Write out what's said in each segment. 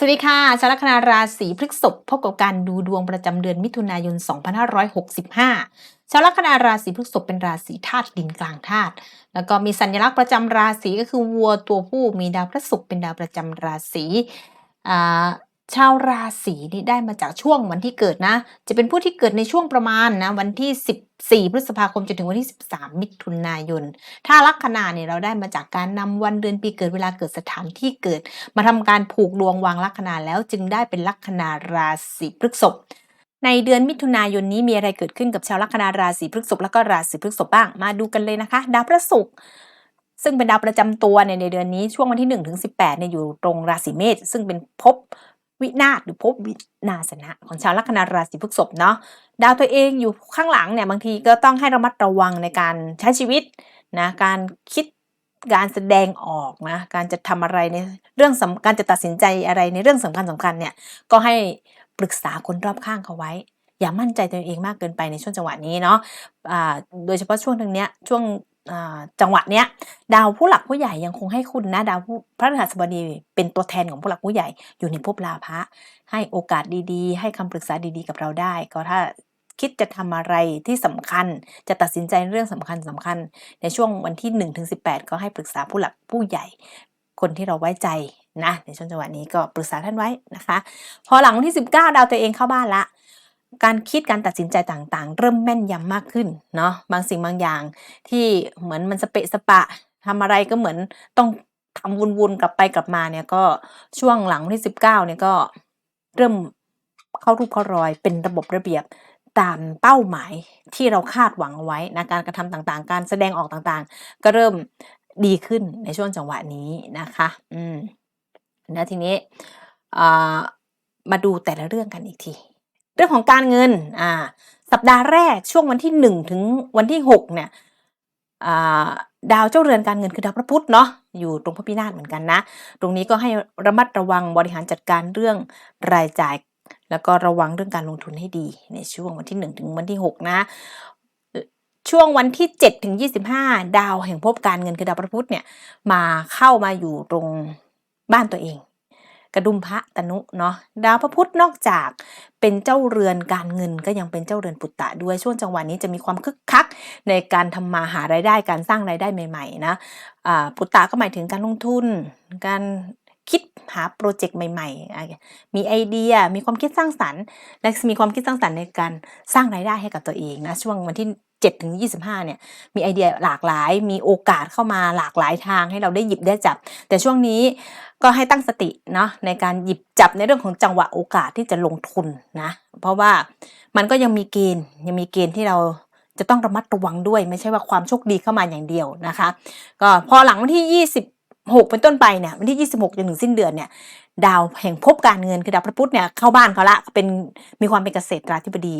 สวัสดีค่ะ ชาวลัคนาราศีพฤษภพบกับการดูดวงประจำเดือนมิถุนายน 2565 ชาวลัคนาราศีพฤษภเป็นราศีธาตุดินกลางธาตุ แล้วก็มีสัญลักษณ์ประจำราศีก็คือวัวตัวผู้มีดาวพระศุกร์เป็นดาวประจำราศีอ่า ชาวราศีนี่ได้มาจากช่วงวันที่เกิดนะ จะเป็นผู้ที่เกิดในช่วงประมาณนะวันที่ 14 พฤษภาคมจนถึงวันที่ 13 มิถุนายน ถ้าลัคนาเนี่ยเราได้มาจากการนำวันเดือนปีเกิดเวลาเกิดสถานที่เกิด มาทำการผูกดวงวางลัคนาแล้วจึงได้เป็นลัคนาราศีพฤษภในเดือนมิถุนายนนี้มีอะไรเกิดขึ้นกับชาวลัคนาราศีพฤษภแล้วก็ราศีพฤษภบ้างมาดูกันเลยนะคะ ดาวพระศุกร์ซึ่งเป็นดาวประจำตัวในเดือนนี้ช่วงวันที่1ถึง18เนี่ยอยู่ตรงราศีเมษซึ่งเป็นภพ วินาศหรือภพวินาศนะของชาวลัคนาราศีพฤษภเนาะดาวตัวเองอยู่ข้างหลังเนี่ยบางทีก็ต้องให้ระมัดระวังในการใช้ชีวิตนะการคิดการแสดงออกนะการจะทำอะไรในเรื่องสำการจะตัดสินใจอะไรในเรื่องสำคัญสำคัญเนี่ยก็ให้ปรึกษาคนรอบข้างเขาไว้ อย่ามั่นใจตัวเองมากเกินไปในช่วงจังหวะนี้เนาะอ่าโดยเฉพาะช่วงตรงเนี้ยช่วง จังหวะเนี้ยดาวผู้หลักผู้ใหญ่ยังคงให้คุณนะดาวผู้พระฤหัสบดีเป็นตัวแทนของผู้หลักผู้ใหญ่อยู่ในภพลาภะให้โอกาสดีๆ ให้คำปรึกษาดีๆ กับเราได้ ก็ถ้าคิดจะทำอะไรที่สำคัญจะตัดสินใจเรื่องสำคัญสำคัญ ในช่วงวันที่1ถึง18ก็ให้ปรึกษาผู้หลักผู้ใหญ่ คนที่เราไว้ใจนะในช่วงจังหวะนี้ก็ปรึกษาท่านไว้นะคะ พอหลังวันที่ 19 ดาวตัวเองเข้าบ้านละ การคิดการตัดสินใจต่างๆ เริ่มแม่นยำมากขึ้นเนาะบางสิ่งบางอย่างที่เหมือนมันสเปะสปะทำอะไรก็เหมือนต้องทำวนๆกลับไปกลับมาเนี่ยก็ช่วงหลังวันที่ 19เนี่ยก็เริ่มเข้ารูปเข้ารอยเป็นระบบระเบียบตามเป้าหมายที่เราคาดหวังเอาไว้นะการกระทำต่างๆ การแสดงออกต่างๆ ก็เริ่มดีขึ้นในช่วงจังหวะนี้นะคะ อืมแล้วทีนี้มาดูแต่ละเรื่องกันอีกที เรื่องของการเงินอ่าสัปดาห์แรกช่วงวันที่หนึ่งถึงวันที่หกเนี่ยอ่าดาวเจ้าเรือนการเงินคือดาวพระพุธเนาะอยู่ตรงพระพินาศเหมือนกันนะ ตรงนี้ก็ให้ระมัดระวังบริหารจัดการเรื่องรายจ่าย แล้วก็ระวังเรื่องการลงทุนให้ดี ในช่วงวันที่หนึ่งถึงวันที่หกนะ ช่วงวันที่เจ็ดถึงยี่สิบห้าดาวแห่งภพการเงินคือดาวพระพุธเนี่ยมาเข้ามาอยู่ตรงบ้านตัวเอง กระดุมพระตนุเนาะดาวพระพุธนอกจากเป็นเจ้าเรือนการเงินก็ยังเป็นเจ้าเรือนปุตตะด้วยช่วงจังหวะนี้จะมีความคึกคักในการทำมาหารายได้การสร้างรายได้ใหม่ๆนะปุตตะก็หมายถึงการลงทุน การคิดหาโปรเจกต์ใหม่ ๆ มีไอเดีย มีความคิดสร้างสรรค์ และมีความคิดสร้างสรรค์ในการสร้างรายได้ให้กับตัวเองนะช่วงวันที่ 7ถึง25เนี่ยมีไอเดียหลากหลาย มีโอกาสเข้ามาหลากหลายทางให้เราได้หยิบได้จับ แต่ช่วงนี้ก็ให้ตั้งสติเนาะในการหยิบจับในเรื่องของจังหวะโอกาสที่จะลงทุนนะเพราะว่ามันก็ยังมีเกณฑ์ยังมีเกณฑ์ที่เราจะต้องระมัดระวังด้วย ไม่ใช่ว่าความโชคดีเข้ามาอย่างเดียวนะคะ ก็พอหลังวันที่ 26 เป็นต้นไปเนี่ยวันที่ 26จนถึงสิ้นเดือนเนี่ยดาวแห่งภพการเงินคือดาวพระพุธเนี่ยเข้าบ้านเขาละเป็นมีความเป็นเกษตราธิบดี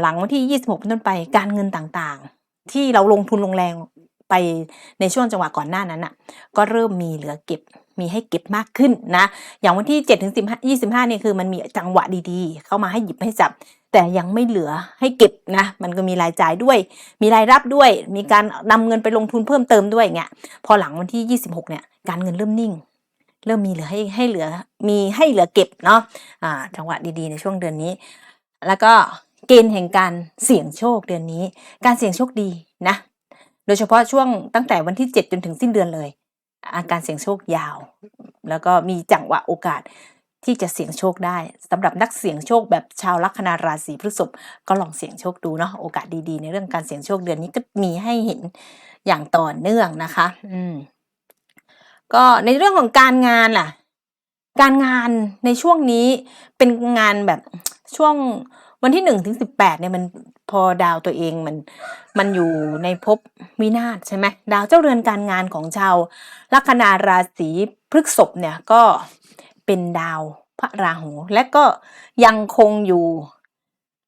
หลังวันที่ 26 เป็นต้นไปการเงินต่างๆ ที่เราลงทุนลงแรงไปในช่วงจังหวะก่อนหน้านั้นอะก็เริ่มมีเหลือเก็บมีให้เก็บมากขึ้นนะ อย่างวันที่7ถึง15 25เนี่ยคือมันมีจังหวะดีๆ เข้ามาให้หยิบให้จับ แต่ยังไม่เหลือให้เก็บนะ มันก็มีรายจ่ายด้วย มีรายรับด้วย มีการนำเงินไปลงทุนเพิ่มเติมด้วยเงี้ยพอหลังวันที่ 26 เนี่ยการเงินเริ่มนิ่ง เริ่มมีเหลือให้ให้เหลือมีให้เหลือเก็บเนาะอ่าจังหวะดีๆในช่วงเดือนนี้ แล้วก็ เกณฑ์แห่งการเสี่ยงโชคเดือนนี้ การเสี่ยงโชคดีนะ โดยเฉพาะช่วงตั้งแต่วันที่ 7 จนถึงสิ้นเดือนเลยอาการเสี่ยงโชคยาว แล้วก็มีจังหวะโอกาสที่จะเสี่ยงโชคได้สำหรับนักเสี่ยงโชคแบบชาวลัคนาราศีพฤษภก็ลองเสี่ยงโชคดูเนาะโอกาสดีๆ ในเรื่องการเสี่ยงโชคเดือนนี้ก็มีให้เห็นอย่างต่อเนื่องนะคะ อืม ก็ในเรื่องของการงานล่ะ การงานในช่วงนี้เป็นงานแบบช่วง วันที่หนึ่งถึงสิบแปดเนี่ยมันพอดาวตัวเองมันมันอยู่ในภพวินาศใช่ไหมดาวเจ้าเรือนการงานของชาวลัคนาราศีพฤกษภเนี่ยก็เป็นดาวพระราหู และก็ยังคงอยู่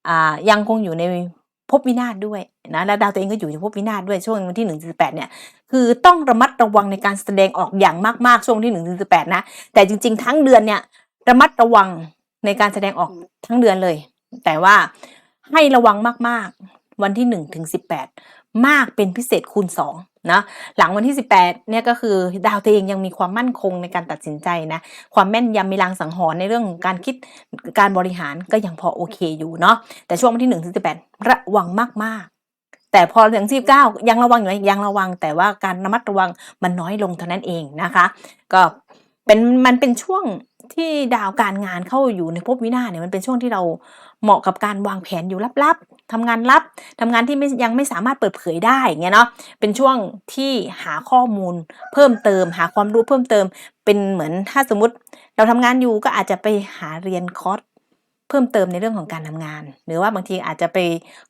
อ่ายังคงอยู่ในภพวินาศด้วยนะและดาวตัวเองก็อยู่ในภพวินาศด้วยช่วงวันที่หนึ่งถึงสิบแปดเนี่ยคือต้องระมัดระวังในการแสดงออกอย่างมากๆช่วงที่หนึ่งถึงสิบแปดนะแต่จริง ๆ ทั้งเดือนเนี่ยระมัดระวังในการแสดงออกทั้งเดือนเลย แต่ว่าให้ระวังมากๆ วันที่หนึ่งถึงสิบแปดมากเป็นพิเศษคูณสองนะหลังวันที่ 18เนี่ยก็คือดาวตัวเองยังมีความมั่นคงในการตัดสินใจนะความแม่นยำมีลางสังหรณ์ในเรื่องของการคิดการบริหารก็ยังพอโอเคอยู่เนาะแต่ช่วงวันที่1ถึง18 ระวังมากๆแต่พอถึง19ยังระวังอยู่ยังระวัง แต่ว่าการระมัดระวังมันน้อยลงเท่านั้นเองนะคะ ก็ เป็นมันเป็นช่วงที่ดาวการงานเข้าอยู่ในภพวินาศเนี่ยมันเป็นช่วงที่เราเหมาะกับการวางแผนอยู่ลับๆทำงานลับทำงานที่ไม่ยังไม่สามารถเปิดเผยได้เงี้ยเนาะเป็นช่วงที่หาข้อมูลเพิ่มเติม หาความรู้เพิ่มเติม เป็นเหมือนถ้าสมมติเราทำงานอยู่ก็อาจจะไปหาเรียนคอร์สเพิ่มเติมในเรื่องของการทำงาน หรือว่าบางทีอาจจะไป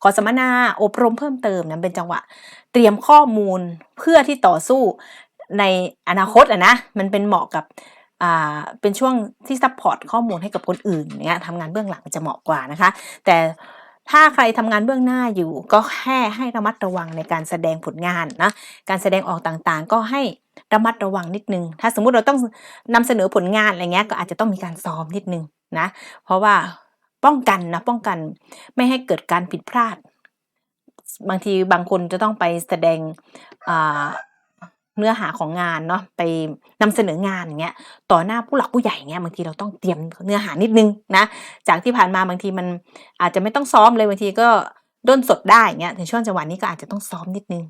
ขอสัมมนาอบรมเพิ่มเติมนั้นเป็นจังหวะ เตรียมข้อมูลเพื่อที่ต่อสู้ ในอนาคตอะนะมันเป็นเหมาะกับเป็นช่วงที่ซัพพอร์ตข้อมูลให้กับคนอื่นเนี้ยทำงานเบื้องหลังจะเหมาะกว่านะคะ แต่ถ้าใครทำงานเบื้องหน้าอยู่ ก็แค่ให้ระมัดระวังในการแสดงผลงานนะการแสดงออกต่างๆ ก็ให้ระมัดระวังนิดนึง ถ้าสมมุติเราต้องนำเสนอผลงานอะไรเงี้ยก็อาจจะต้องมีการซ้อมนิดนึงนะเพราะว่าป้องกันนะป้องกันไม่ให้เกิดการผิดพลาด บางทีบางคนจะต้องไปแสดงอ่า เนื้อหาของงานเนาะไปนำเสนองานอย่างเงี้ยต่อหน้าผู้หลักผู้ใหญ่เงี้ยบางทีเราต้องเตรียมเนื้อหานิดนึงนะจากที่ผ่านมาบางทีมันอาจจะไม่ต้องซ้อมเลยบางทีก็ด้นสดได้เงี้ยถึงช่วงจังหวะนี้ก็อาจจะต้องซ้อมนิดนึง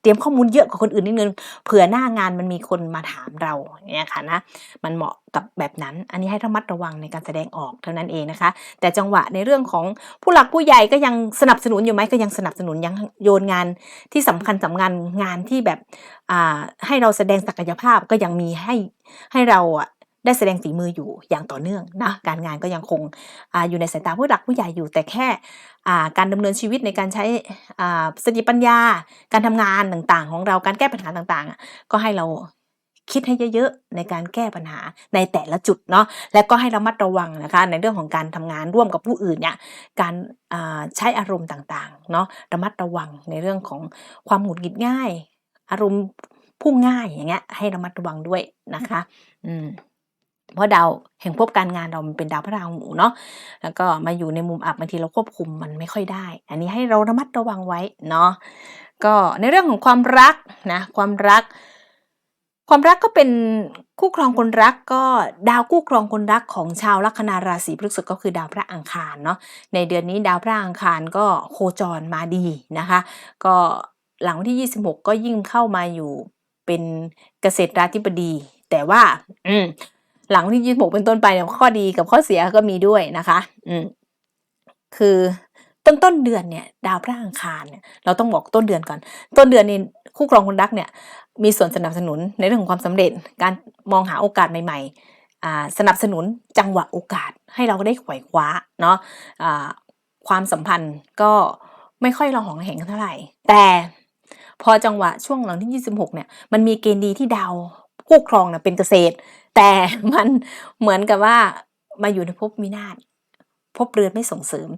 เตรียมข้อมูลเยอะกว่าคนอื่นนิดนึงเผื่อหน้างานมันมีคนมาถามเราเงี้ยค่ะนะมันเหมาะกับแบบนั้น อันนี้ให้ระมัดระวังในการแสดงออกเท่านั้นเองนะคะ แต่จังหวะในเรื่องของผู้หลักผู้ใหญ่ก็ยังสนับสนุนอยู่ไหมก็ยังสนับสนุนยังโยนงานที่สำคัญสำคัญงานที่แบบให้เราแสดงศักยภาพก็ยังมีให้ให้เราอะ ได้แสดงฝีมืออยู่อย่างต่อเนื่องนะการงานก็ยังคงออยู่ในสายตาผู้หลักผู้ใหญ่อยู่แต่แค่การดำเนินชีวิตในการใช้สติปัญญา การทำงานต่างๆ ของเราการแก้ปัญหาต่างๆอะก็ให้เราคิดให้เยอะๆในการแก้ปัญหาในแต่ละจุดเนาะและก็ให้ระมัดระวังนะคะในเรื่องของการทำงานร่วมกับผู้อื่นเนี่ยการใช้อารมณ์ต่างๆเนาะระมัดระวังในเรื่องของความหงุดหงิดง่าย อารมณ์พุ่งง่ายอย่างเงี้ยให้ระมัดระวังด้วยนะคะ อืม เพราะดาวแห่งภพการงานเรามันเป็นดาวพระราหูเนาะแล้วก็มาอยู่ในมุมอับบางทีเราควบคุมมันไม่ค่อยได้ อันนี้ให้เราระมัดระวังไว้เนาะก็ในเรื่องของความรักนะความรัก ความรักก็เป็นคู่ครองคนรักก็ดาวคู่ครองคนรักของชาวลัคนาราศีพฤษภก็คือดาวพระอังคารเนาะในเดือนนี้ดาวพระอังคารก็โคจรมาดีนะคะ ก็หลังวันที่ 26 ก็ยิ่งเข้ามาอยู่เป็นเกษตราธิบดี แต่ว่า อืม หลังวันที่26เป็นต้นไปเนี่ยข้อดีกับข้อเสียก็มีด้วยนะคะ อืมคือต้นต้นเดือนเนี่ย ดาวพระอังคารเนี่ยเราต้องบอกต้นเดือนก่อน ต้นเดือนนี่คู่ครองคนรักเนี่ย มีส่วนสนับสนุนในเรื่องของความสำเร็จ การมองหาโอกาสใหม่ๆอ่าสนับสนุนจังหวะโอกาสให้เราได้ขว่คว้าเนาะอ่าความสัมพันธ์ก็ไม่ค่อยระหองแหงเท่าไหร่ แต่พอจังหวะช่วงหลังที่ 26 เนี่ย มันมีเกณฑ์ดีที่ดาวคู่ครองนะเป็นเกษตร แต่มันเหมือนกับว่ามาอยู่ในภพวินาศภพเรือนไม่ส่งเสริม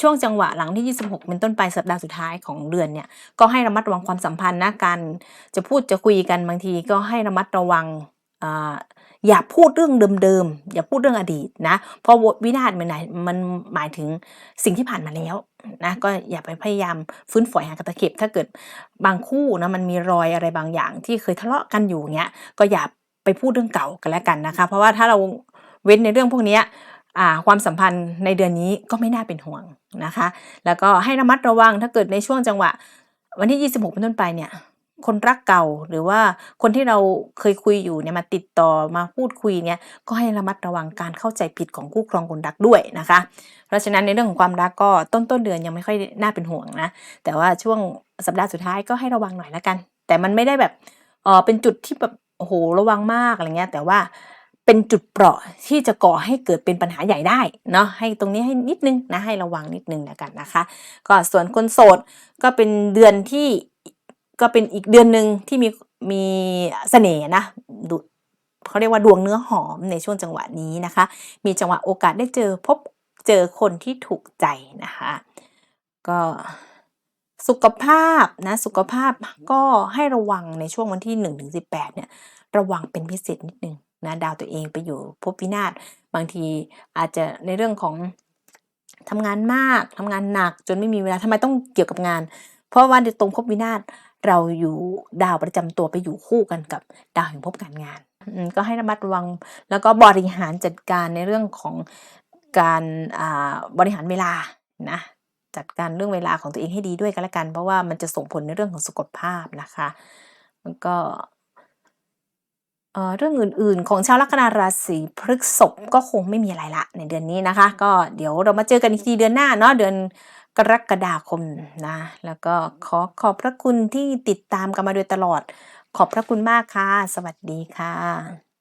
ช่วงจังหวะหลังที่ 26 เป็นต้นไปสัปดาห์สุดท้ายของเดือนเนี่ยก็ให้ระมัดระวังความสัมพันธ์นะการจะพูดจะคุยกันบางทีก็ให้ระมัดระวังออย่าพูดเรื่องเดิมๆ อย่าพูดเรื่องอดีตนะ เพราะวินาศมันไหนมันหมายถึงสิ่งที่ผ่านมาแล้วนะก็อย่าไปพยายามฟื้นฝอยหากระตะเข็บถ้าเกิดบางคู่นะมันมีรอยอะไรบางอย่างที่เคยทะเลาะกันอยู่เงี้ยก็อย่า ไปพูดเรื่องเก่ากันแล้วกันนะคะ เพราะว่าถ้าเราเว้นในเรื่องพวกนี้อ่าความสัมพันธ์ในเดือนนี้ก็ไม่น่าเป็นห่วงนะคะ แล้วก็ให้ระมัดระวังถ้าเกิดในช่วงจังหวะ วันที่ 26 เป็นต้นไปเนี่ยคนรักเก่าหรือว่าคนที่เราเคยคุยอยู่เนี่ยมาติดต่อมาพูดคุยเนี่ยก็ให้ระมัดระวังการเข้าใจผิดของคู่ครองคนรักด้วยนะคะ เพราะฉะนั้นในเรื่องของความรักก็ต้นต้นเดือนยังไม่ค่อยน่าเป็นห่วงนะ แต่ว่าช่วงสัปดาห์สุดท้ายก็ให้ระวังหน่อยละกัน แต่มันไม่ได้แบบเออเป็นจุดที่แบบ โอ้โหระวังมากอะไรเงี้ย แต่ว่าเป็นจุดเปราะที่จะก่อให้เกิดเป็นปัญหาใหญ่ได้เนาะให้ตรงนี้ให้นิดนึงนะให้ระวังนิดนึงแล้วกันนะคะ ก็ส่วนคนโสดก็เป็นเดือนที่ก็เป็นอีกเดือนหนึ่งที่มีมีเสน่ห์นะดูเขาเรียกว่าดวงเนื้อหอมในช่วงจังหวะนี้นะคะ มีจังหวะโอกาสได้เจอพบเจอคนที่ถูกใจนะคะ ก็ สุขภาพนะสุขภาพก็ให้ระวังในช่วงวันที่1ถึง18 เนี่ยระวังเป็นพิเศษนิดนึงนะดาวตัวเองไปอยู่ภพวินาศบางทีอาจจะในเรื่องของทำงานมากทำงานหนักจนไม่มีเวลาทำไมต้องเกี่ยวกับงาน เพราะว่าในตรงภพวินาศเราอยู่ดาวประจำตัวไปอยู่คู่กันกับดาวแห่งภพการงานก็ให้ระมัดระวังแล้วก็บริหารจัดการในเรื่องของการบริหารเวลานะ จัดการเรื่องเวลาของตัวเองให้ดีด้วยกันละกัน เพราะว่ามันจะส่งผลในเรื่องของสุขภาพนะคะแล้วก็เอ่อเรื่องอื่นๆ ของชาวลัคนาราศีพฤษภก็คงไม่มีอะไรละในเดือนนี้นะคะ ก็เดี๋ยวเรามาเจอกันอีกทีเดือนหน้าเนาะเดือนกรกฎาคมนะ แล้วก็ขอขอบพระคุณที่ติดตามกันมาโดยตลอด ขอบพระคุณมากค่ะ สวัสดีค่ะ